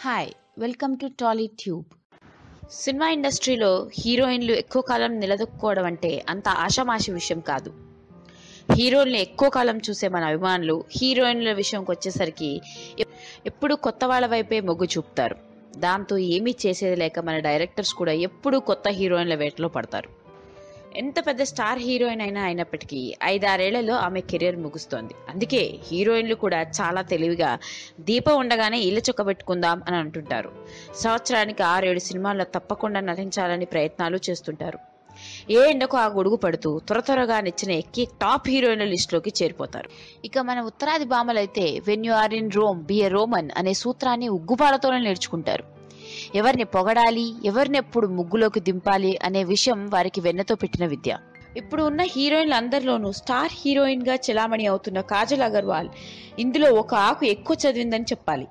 Hi welcome to Tolly tube cinema ఇండస్ట్రీలో హీరోయిన్లు ఎక్కువ కాలం నిలదొక్కుకోవడం అంటే అంత ఆషామాషి విషయం కాదు. హీరోల్ని ఎక్కువ కాలం చూసే మన అభిమానులు హీరోయిన్ల విషయంకి వచ్చేసరికి ఎప్పుడు కొత్త వాళ్ళ వైపే మొగ్గు చూపుతారు. దాంతో ఏమీ చేసేది లేక మన డైరెక్టర్స్ కూడా ఎప్పుడూ కొత్త హీరోయిన్ల వేటలో పడతారు. ఎంత పెద్ద స్టార్ హీరోయిన్ అయినా అయినప్పటికీ ఐదారేళ్ళలో ఆమె కెరీర్ ముగుస్తోంది. అందుకే హీరోయిన్లు కూడా చాలా తెలివిగా దీపం ఉండగానే ఇల్లు చొక్కబెట్టుకుందాం అని అంటుంటారు. సంవత్సరానికి ఆరేడు సినిమాల్లో తప్పకుండా నటించాలని ప్రయత్నాలు చేస్తుంటారు. ఏ ఎండకు ఆ గొడుగు పడుతూ త్వర త్వరగా నిచ్చిన ఎక్కి టాప్ హీరోయిన్ల లిస్టులోకి చేరిపోతారు. ఇక మన ఉత్తరాది భామలైతే when you are in Rome be a Roman అనే సూత్రాన్ని ఉగ్గుపాలతోనే నేర్చుకుంటారు. ఎవరిని పొగడాలి ఎవరిని ఎప్పుడు ముగ్గులోకి దింపాలి అనే విషయం వారికి వెన్నతో పెట్టిన విద్య. ఇప్పుడు ఉన్న హీరోయిన్ల అందరిలోనూ స్టార్ హీరోయిన్గా చెలామణి అవుతున్న కాజల్ అగర్వాల్ ఇందులో ఒక ఆకు ఎక్కువ చదివిందని చెప్పాలి.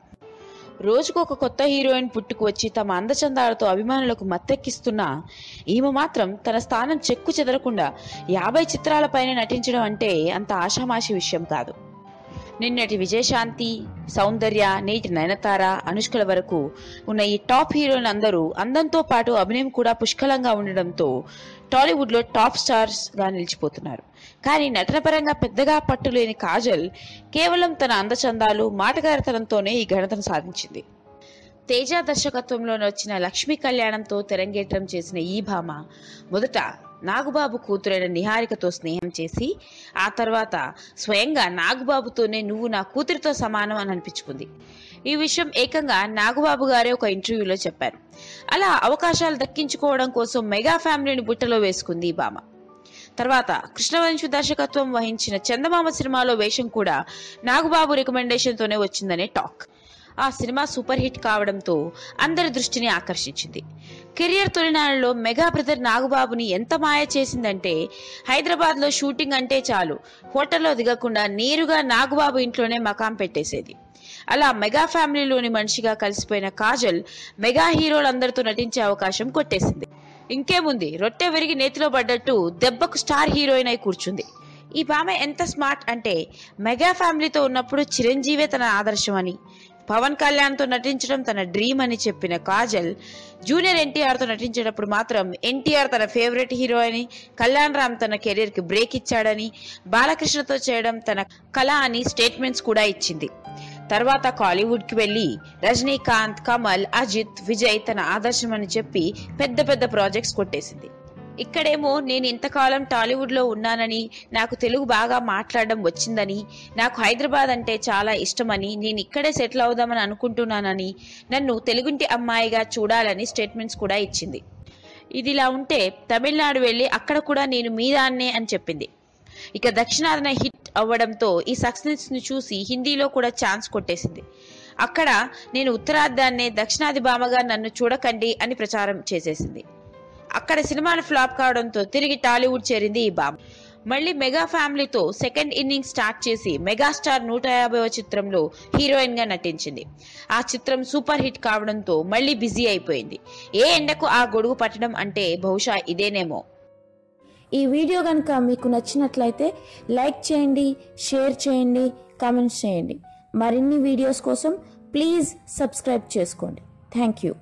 రోజుకు ఒక కొత్త హీరోయిన్ పుట్టుకు వచ్చి తమ అందచందాలతో అభిమానులకు మత్తెక్కిస్తున్న ఈమె మాత్రం తన స్థానం చెక్కు చెదరకుండా యాభై చిత్రాలపైన నటించడం అంటే అంత ఆషామాషి విషయం కాదు. నిన్నటి విజయశాంతి సౌందర్య నేటి నయనతార అనుష్కల వరకు ఉన్న ఈ టాప్ హీరోయిన్ అందరూ అందంతో పాటు అభినయం కూడా పుష్కలంగా ఉండడంతో టాలీవుడ్లో టాప్ స్టార్స్గా నిలిచిపోతున్నారు. కానీ నటనపరంగా పెద్దగా పట్టులేని కాజల్ కేవలం తన అందచందాలు మాటగారితనంతోనే ఈ ఘనతను సాధించింది. తేజ దర్శకత్వంలోనే వచ్చిన లక్ష్మీ కళ్యాణంతో తెరంగేట్రం చేసిన ఈ భామ మొదట నాగుబాబు కూతురైన నిహారికతో స్నేహం చేసి ఆ తర్వాత స్వయంగా నాగుబాబుతోనే నువ్వు నా కూతురితో సమానం అని అనిపించుకుంది. ఈ విషయం ఏకంగా నాగుబాబు గారే ఒక ఇంటర్వ్యూలో చెప్పారు. అలా అవకాశాలు దక్కించుకోవడం కోసం మెగా ఫ్యామిలీని బుట్టలో వేసుకుంది ఈ భామ. తర్వాత కృష్ణవంశు దర్శకత్వం వహించిన చందమామ సినిమాలో వేషం కూడా నాగుబాబు రికమెండేషన్తోనే వచ్చిందనే టాక్. ఆ సినిమా సూపర్ హిట్ కావడంతో అందరి దృష్టిని ఆకర్షించింది. కెరియర్ తొలినాడులో మెగా బ్రదర్ నాగుబాబుని ఎంత మాయ చేసిందంటే హైదరాబాద్లో షూటింగ్ అంటే చాలు హోటల్లో దిగకుండా నేరుగా నాగుబాబు ఇంట్లోనే మకాం పెట్టేసేది. అలా మెగా ఫ్యామిలీలోని మనిషిగా కలిసిపోయిన కాజల్ మెగా హీరోలందరితో నటించే అవకాశం కొట్టేసింది. ఇంకేముంది రొట్టె విరిగి నేతిలో పడ్డట్టు దెబ్బకు స్టార్ హీరోయిన్ అయి కూర్చుంది. ఈ భామ ఎంత స్మార్ట్ అంటే మెగా ఫ్యామిలీతో ఉన్నప్పుడు చిరంజీవే తన ఆదర్శం అని పవన్ కళ్యాణ్తో నటించడం తన డ్రీమ్ అని చెప్పిన కాజల్ జూనియర్ ఎన్టీఆర్తో నటించేటప్పుడు మాత్రం ఎన్టీఆర్ తన ఫేవరెట్ హీరో అని కళ్యాణ్ రామ్ తన కెరీర్కి బ్రేక్ ఇచ్చాడని బాలకృష్ణతో చేయడం తన కళ అని స్టేట్మెంట్స్ కూడా ఇచ్చింది. తర్వాత కాలీవుడ్కి వెళ్ళి రజనీకాంత్ కమల్ అజిత్ విజయ్ తన ఆదర్శం అని చెప్పి పెద్ద పెద్ద ప్రాజెక్ట్స్ కొట్టేసింది. ఇక్కడేమో నేను ఇంతకాలం టాలీవుడ్లో ఉన్నానని నాకు తెలుగు బాగా మాట్లాడడం వచ్చిందని నాకు హైదరాబాద్ అంటే చాలా ఇష్టమని నేను ఇక్కడే సెటిల్ అవుదామని అనుకుంటున్నానని నన్ను తెలుగుంటి అమ్మాయిగా చూడాలని స్టేట్మెంట్స్ కూడా ఇచ్చింది. ఇదిలా ఉంటే తమిళనాడు వెళ్ళి అక్కడ కూడా నేను మీదాన్నే అని చెప్పింది. ఇక దక్షిణాదిన హిట్ అవ్వడంతో ఈ సక్సెస్ని చూసి హిందీలో కూడా ఛాన్స్ కొట్టేసింది. అక్కడ నేను ఉత్తరార్ధాన్నే దక్షిణాది భామగా నన్ను చూడకండి అని ప్రచారం చేసేసింది. అక్కడ సినిమాలు ఫ్లాప్ కావడంతో తిరిగి టాలీవుడ్ చేరింది ఈ బామ్ మళ్ళీ మెగా ఫ్యామిలీతో సెకండ్ ఇన్నింగ్ స్టార్ట్ చేసి మెగాస్టార్ నూట యాభైవ చిత్రంలో హీరోయిన్గా నటించింది. ఆ చిత్రం సూపర్ హిట్ కావడంతో మళ్ళీ బిజీ అయిపోయింది. ఏ ఎండకు ఆ గొడుగు పట్టడం అంటే బహుశా ఇదేనేమో. ఈ వీడియో కనుక మీకు నచ్చినట్లయితే లైక్ చేయండి షేర్ చేయండి కామెంట్స్ చేయండి. మరిన్ని వీడియోస్ కోసం ప్లీజ్ సబ్స్క్రైబ్ చేసుకోండి. Thank you.